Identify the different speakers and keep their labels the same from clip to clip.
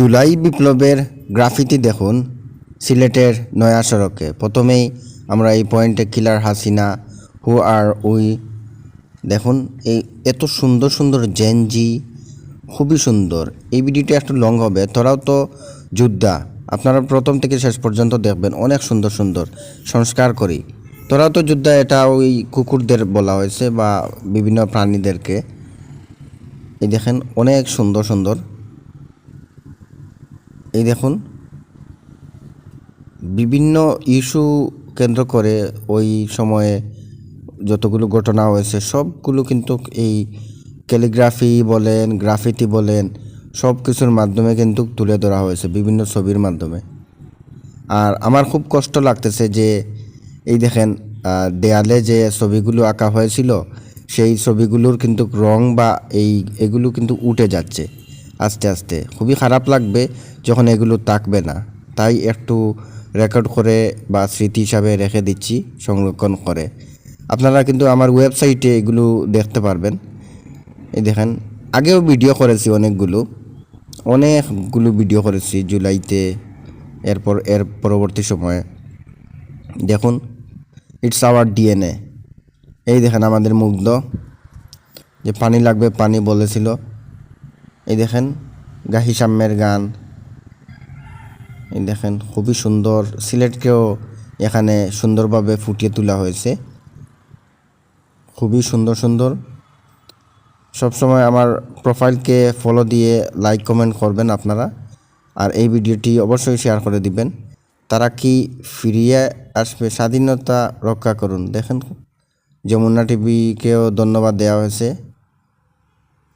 Speaker 1: জুলাই বিপ্লবের গ্রাফিতি দেখুন। সিলেটের নয়া সড়কে। প্রথমেই আমরা এই পয়েন্টে killer Hasina who are we দেখুন, এই এত সুন্দর সুন্দর জেনজি খুবই সুন্দর। এই ভিডিওটা একটু লং হবে, তোরাও তো যোদ্ধা। আপনারা প্রথম থেকে শেষ পর্যন্ত দেখবেন, অনেক সুন্দর সুন্দর। সংস্কার করি। তোরাও তো যোদ্ধা, এটা ওই কুকুরদের বলা হয়েছে বা বিভিন্ন প্রাণীদেরকে। এই দেখেন, অনেক সুন্দর সুন্দর। এই দেখুন, বিভিন্ন ইস্যু কেন্দ্র করে ওই সময়ে যতগুলো ঘটনা হয়েছে, সবগুলো কিন্তু এই ক্যালিগ্রাফি বলেন, গ্রাফিতি বলেন, সব কিছুর মাধ্যমে কিন্তু তুলে ধরা হয়েছে বিভিন্ন ছবির মাধ্যমে। আর আমার খুব কষ্ট লাগতেছে যে, এই দেখেন দেয়ালে যে ছবিগুলো আঁকা হয়েছিল, সেই ছবিগুলোর কিন্তু রং বা এই, এগুলো কিন্তু উঠে যাচ্ছে। আস্তে আস্তে। খুবই খারাপ লাগবে যখন এগুলো থাকবে না। তাই একটু রেকর্ড করে বা স্মৃতি হিসাবে রেখে দিচ্ছি, সংরক্ষণ করে। আপনারা কিন্তু আমার ওয়েবসাইটে এগুলো দেখতে পারবেন। এই দেখেন, আগেও ভিডিও করেছি অনেকগুলো। অনেকগুলো ভিডিও করেছি জুলাইতে, এরপর, এর পরবর্তী সময়ে। দেখুন ইটস আওয়ার ডিএনএ এই দেখেন আমাদের মুগ্ধ। যে পানি লাগবে, পানি বলেছিল। এই দেখেন গাহি সাম্যের গান। এই দেখেন খুবই সুন্দর সিলেটকেও এখানে সুন্দরভাবে ফুটিয়ে তোলা হয়েছে। খুবই সুন্দর সুন্দর। সবসময় আমার প্রোফাইলকে ফলো দিয়ে লাইক কমেন্ট করবেন আপনারা। আর এই ভিডিওটি অবশ্যই শেয়ার করে দিবেন। তারা কি ফিরিয়ে আসবে, স্বাধীনতা রক্ষা করুন। দেখেন যমুনা টিভিকেও ধন্যবাদ দেওয়া হয়েছে।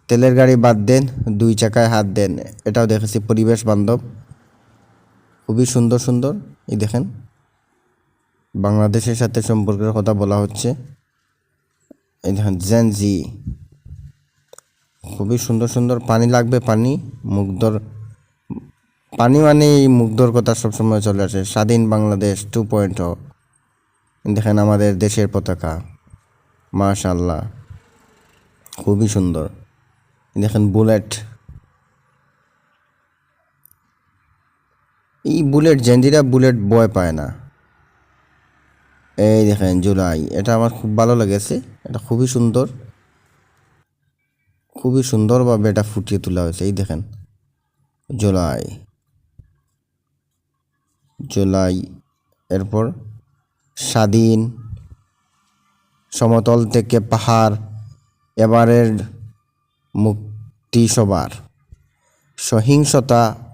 Speaker 1: তেলের গাড়ি বাদ দেন, দুই চাকায় হাত দেন। এটাও দেখেছি পরিবেশ বান্ধব। খুবই সুন্দর সুন্দর। এই দেখেন, বাংলাদেশের সাথে সম্পর্কের কথা বলা হচ্ছে। এই দেখেন জি খুবই সুন্দর সুন্দর পানি লাগবে, পানি। মুগ্ধর, পানি মানে এই মুগ্ধর কথা সবসময় চলে আসে। স্বাধীন বাংলাদেশ টু পয়েন্ট দেখেন, আমাদের দেশের পতাকা। মাশাল্লাহ খুবই সুন্দর। দেখেন বুলেট। এই বুলেট জেন্ডিরা বুলেট বয় পায় না। এই দেখেন জুলাই, এটা আমার খুব ভালো লেগেছে, এটা খুবই সুন্দর। খুবই সুন্দরভাবে এটা ফুটিয়ে তোলা হয়েছে, এই দেখেন। জুলাই জুলাই, এরপর স্বাধীন, সমতল থেকে পাহাড় এবারের মুক্তি সবার। সহিংসতা